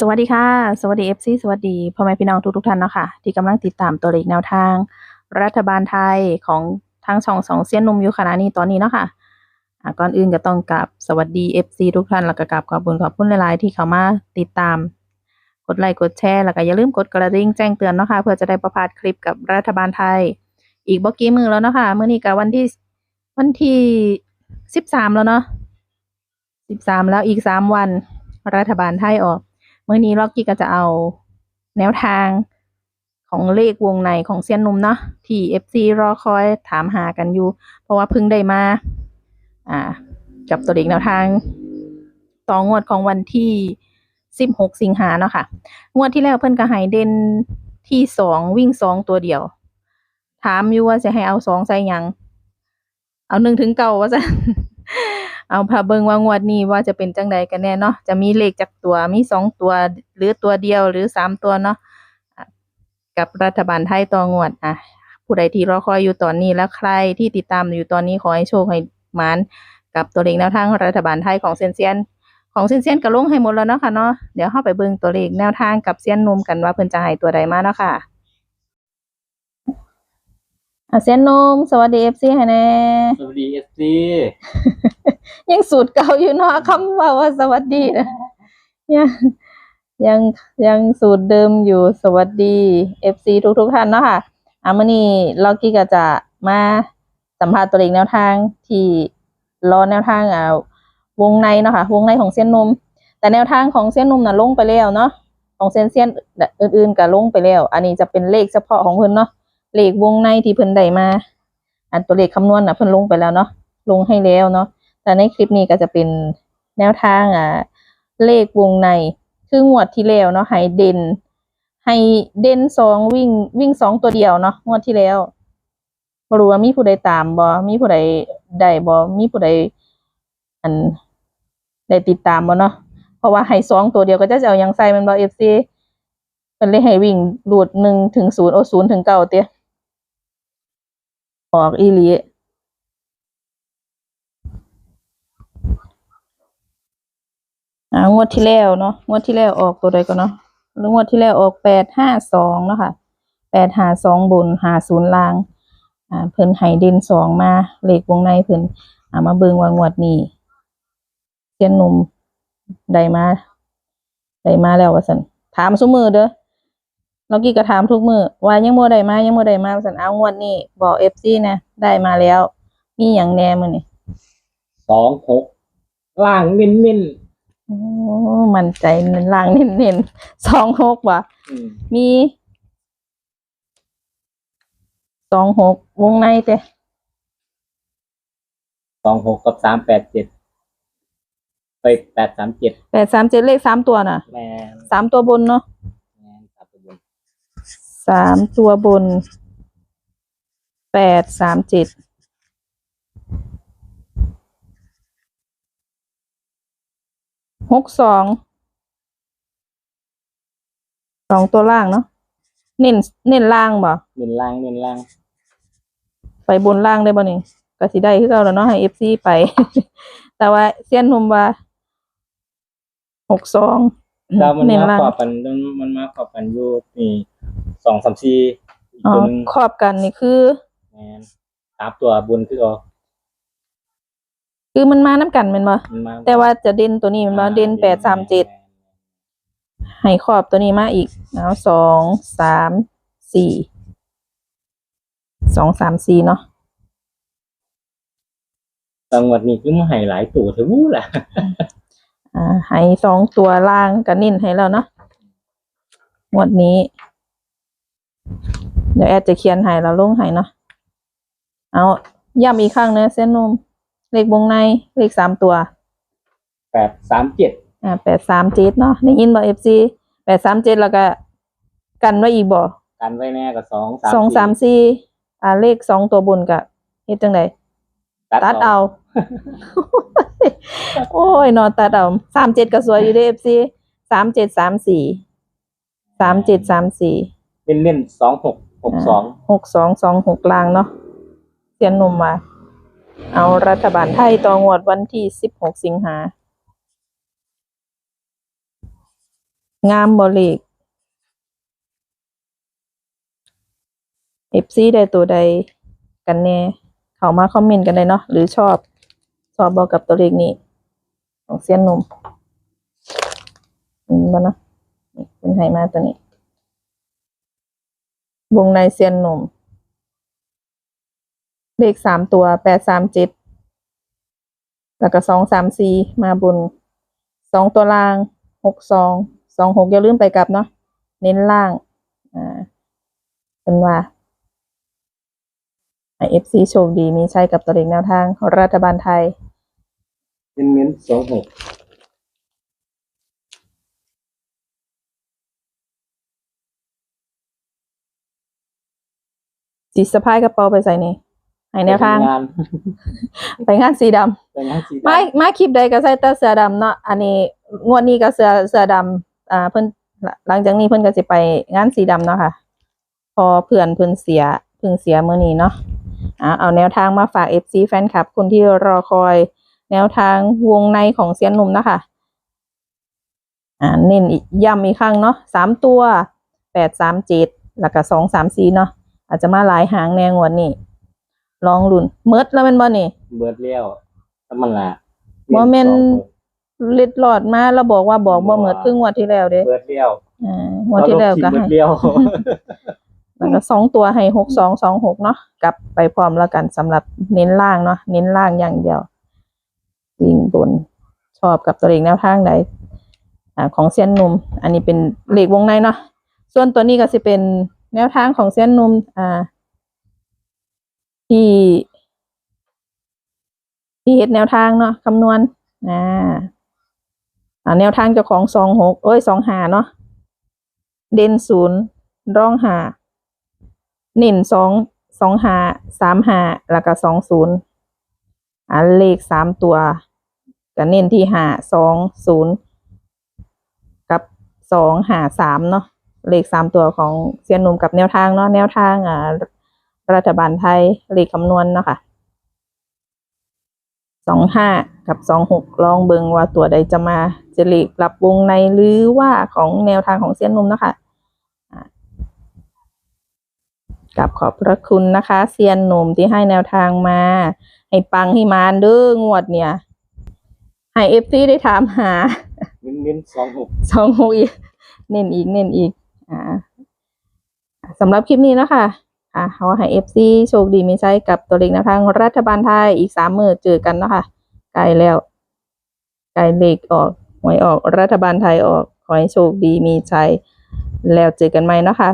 สวัสดีค่ะ สวัสดี FC สวัสดีพ่อแม่พี่น้องทุกทุกท่านเนาะค่ะ ที่กำลังติดตามตัวเลขแนวทาง รัฐบาลไทยของทั้งช่องสองเสี้ยนนุ่มอยู่ขณะนี้ตอนนี้เนาะค่ะอ่าก่อนอื่นก็ต้องกราบสวัสดี FC ทุกท่านแล้วก็กราบขอบคุณขอบคุณหลายๆที่เข้ามาติดตาม กดไลค์กดแชร์แล้วก็อย่าลืมกดกระดิ่งแจ้งเตือนเนาะค่ะเพื่อจะได้ประพาดคลิปกับรัฐบาลไทย อีกบ่กี่มือแล้วเนาะค่ะมื้อนี้ก็วันที่วันที่สิบสามแล้วเนาะสิบสามแล้วอีกสามวัน รัฐบาลไทยออก เมื่อนี้ล็อกกี้ก็จะเอาแนวทางของเลขวงในของเซียนนุ่มเนาะที่ FC รอคอยถามหากันอยู่ เพราะว่าพิ่งได้มา อ่ากับตัวเลขแนวทางต่องวดของวันที่ 16 สิงหาเนาะค่ะ งวดที่แล้วเพิ่นก็ให้เด่นที่สองวิ่งสองตัวเดียว ถามอยู่ว่าจะให้เอาสองใส่ยัง เอาหนึ่งถึงเก้าว่าจะ เอาพาเบิงว่างวดนี้ว่าจะเป็นจังใดกันแน่เนาะจะมีเลขจากตัวมีสองตัว หรือตัวเดียวหรือสามตัวเนาะกับรัฐบาลไทยต่องวดอะผู้ใดที่รอคอยอยู่ตอนนี้แล้วใครที่ติดตามอยู่ตอนนี้ขอให้โชคให้มานกับตัวเลขแนวทางรัฐบาลไทยของเซยนเซียนของเซยนเซียนก็ลงให้หมดแล้วเนาะค่ะเนาะเดี๋ยวเข้าไปเบิ่งตัวเลขแนวทางกับเซียนนุ่มกันว่าเพิ่นจะให้ตัวใดมาเนาะค่ะอะเซียนนุ่มสวัสดี FC ให้แน่สวัสดีเอฟซี ยังสูตรเก่าอยู่เนาะคำว่าว่าสวัสดีนะยังยังยังสูตรเดิมอยู่สวัสดี FC ทุกทุกท่านเนาะค่ะอามื่อนี้ล็อกกี้ก็จะมาสัมภาษณ์ตัวเองแนวทางที่รอแนวทางอ่าวงในเนาะค่ะวงในของเส้นนม แต่แนวทางของเส้นนมน่ะลงไปแล้วเนาะของเส้นเส้นอื่นๆก็ลงไปแล้ว อันนี้จะเป็นเลขเฉพาะของเพิ่นเนาะเลขวงในที่เพิ่นได้มา อันตัวเลขคำนวณน่ะเพิ่นลงไปแล้วเนาะลงให้แล้วเนาะ แต่ในคลิปนี้ก็จะเป็นแนวทางอ่าเลขวงใน คืองวดที่แล้วเนาะให้เด่น ให้เด่นสองวิ่งวิ่งสองตัวเดียวเนาะงวดที่แล้วบรู้ว่ามีผู้ใดตามบ่มีผู้ใดได้บ่มีผู้ใดอันได้ติดตามบ่เนาะเพราะว่าให้สองตัวเดียวก็จะจะเอายังใส่มันบ่ FC เพิ่นเลยให้วิ่งรูดหนึ่งถึงศูนย์โอศูนย์ถึงเก้าเตี้ยออกอีลี อ่างวดที่แล้วเนาะงวดที่แล้วออกตัวใดก่อนเนาะแล้วงวดที่แล้วออกแปดห้าสองเนาะค่ะแปดหาสองบนหาศูนย์ล่างอ่าเพิ่นให้ด่นสองมาเหลขวงในเพิ่นอ่ามาเบิงว่างวดนี้เซียนหนุ่มได้มาได้มาแล้วว่าสันถามซุมือเด้อเมื่อกี้ก็ถามทุกมือว่ายังบ่ได้มายังบ่ได้มาว่าซั่นเอางวดนี้บอก FC นะได้มาแล้ว มีหยังแน่มือนี้สองหกล่างน้นน้น โอ้มั่นใจเน้นล่างเน้นๆสองหกว่ะๆอืมมีสองหกวงในเต้สองหกกับสามแปดเจ็ดไปแปดสามเจ็ดแปดสามเจ็ดเลขสามตัวน่ะแมนสามตัวบนเนาะแมนสามตัวบนสามตัวบนแปดสามเจ็ด หกสองสองตัวล่างเนาะเน้นเน้นล่างบ่เน้นล่างเน้นล่าง ไปบนล่างได้บ่นี่ก็สิได้คือเก่าแล้วเนาะให้เอฟซีไป แต่ว่าเซียนหนุ่มว่าหกสองแล้วมันเน้นมาล่างขอบกันมันมันมาขอบกันอยู่นี่สองสามสี่อีกอ๋อตัวหนึงครอบกันนี่คือแมนสามตัวบนคือเอา คือมันมาน้ำกันแมันบ่มันมาแต่ว่าจะเด่นตัวนี้แมันบ่เด่นแปดสามเจ็ดให้ครอบตัวนี้มาอีกเอาสองสามสี่สองสามสี่เนาะจังหวัดนี้คือมาให้หลายตัวเถอะวู้ล่ะอ่าให้สองตัวล่างกันนิ่นให้แล้วเนาะงวดนี้ เดี๋ยวแอดจะเขียนให้แล้วลงให้เนาะเอาย้ำอีกครั้งเนอะเส้นนม เลขวงในเลขสามตัวแปดสามเจ็ดอ่าแปดสามเจ็ดเนาะได้ยินบ่เอฟซีแปดสามเจ็ดแล้วก็ กันไว้อีกบ่กันไว้แน่กับสองสองสามสี่อ่าเลขสองตัวบนกับเฮ็ดจังไดตัดเอา โอ้ยเนอนตัดเอาสามเจ็ดก็สวยอยู่เด้เอฟซีสามเจ็ดสามสี่สามเจ็ดสามสี่เน้นเน้นสองหกหกสองหกสองสองหกลางเนาะเสียนหนุ่มมา เอารัฐบาลไทยต่องวดวันที่สิบหกสิงหา งามบเลกเอฟซีได้ตัวใดกันแน่ เขามาคอมเมนต์กันได้เนาะหรือชอบ ชอบบอกกับตัวเลขนี้ ของเซียนหนุ่มอืมบ้านะนี่เป็นไฮมาตัวนี้ วงในเซียนหนุ่ม เลขสามตัวแปดสามเจ็ดแล้วก็สองสามสี่มาบนสองตัวล่างหกสองสองหกอย่าลืมไปกลับเนาะเน้นล่างอ่าเป็นว่าเอฟซีโชคดีมีใช้กับตัวเลขแนวทางรัฐบาลไทยเน้นเน้นสองหกจิตสะพายกระเป๋าไปใส่นี่ ให้แนวทาง งานไปงานสีดำไปงานสีดำไม่ไม่คลิปใดก็ใส่แต่เสื้อดำเนาะอันนี้งวดนี้ก็เสื้อเสื้อดำอ่าเพิ่นหลังจากนี้เพิ่นก็สิไปงานสีดำเนาะค่ะ พอเพื่อนเพิ่นเสียเพิ่งเสียมื้อนี้เนาะอ่าเอาแนวทางมาฝาก FC แฟนคลับ คนที่รอคอยแนวทางวงในของเซียนหนุ่มเนาะคะอ่าเน้นอีกย้ำอีกครั้งเนาะสามตัวแปดสามเจ็ดแล้วก็สองสามสี่เนาะอาจจะมาหลายหางแนงวดนี้ ลองลุ่นเมิดแล้วแมันบ่นี่ เบิดเลี้ยวถ้ามันละบ่แม่นสองหกเล็ดหลอดมาแล้วบอกว่าบอกบ่เหมือนครึ่งงวันที่แล้วเด้เบิดเลี้ยวอ่างวันที่แล้วก็เบิให้ดเลี้ยวแล้วก็สองตัวให้หกสองสองหกเนาะกลับไปพร้อมแล้วกันสำหรับเน้นล่างเนาะเน้นล่างอย่างเดียววิ่งบนชอบกับตัวเลขแนวทางใดอ่าของเซียนหนุ่ม อันนี้เป็นเลขวงในเนาะส่วนตัวนี้ก็สิเป็นแนวทางของเซียนหนุ่มอ่า ที่ที่เฮ็ดแนวทางเนาะคำนวณอ่าอ่าแนวทางเจ้าของสองหกเอ้ยสองหาเนาะเด่นศูนย์ร่องหาเน่นสองสองหาสามหาแล้วก็สองศูนย์อ่าเลขสามตัวก็เน้นที่หาสองศูนย์กับสองหาสามเนาะเลขสามตัวของเซียนหนุ่มกับแนวทางเนาะแนวทางอ่า รัฐบาลไทยเลขคำนวณเนาะค่ะสองห้ากับสองหกลองเบิงว่าตัวใดจะมาจะหลีกกลับวงในหรือว่าของแนวทางของเซียนนุ่มนะคะอะกับขอบพระคุณนะคะเซียนหนุ่มที่ให้แนวทางมา ให้ปังให้มานเด้องวดเนี่ย ให้เอฟซีได้ถามหาเน้นเน้นสองหกสองหกอีก เน้นอีกเน้นอีกอ่าสำหรับคลิปนี้นะคะ อ่าขอให้เอฟซีโชคดีมีใช้กับตัวเลขแนวทางรัฐบาลไทยอีกสามมือเจอกันเนาะคะไกลแล้วไกลเลขออกหวยออกรัฐบาลไทยออก ขอให้โชคดีมีชัยแล้วเจอกันใหม่เนาะคะ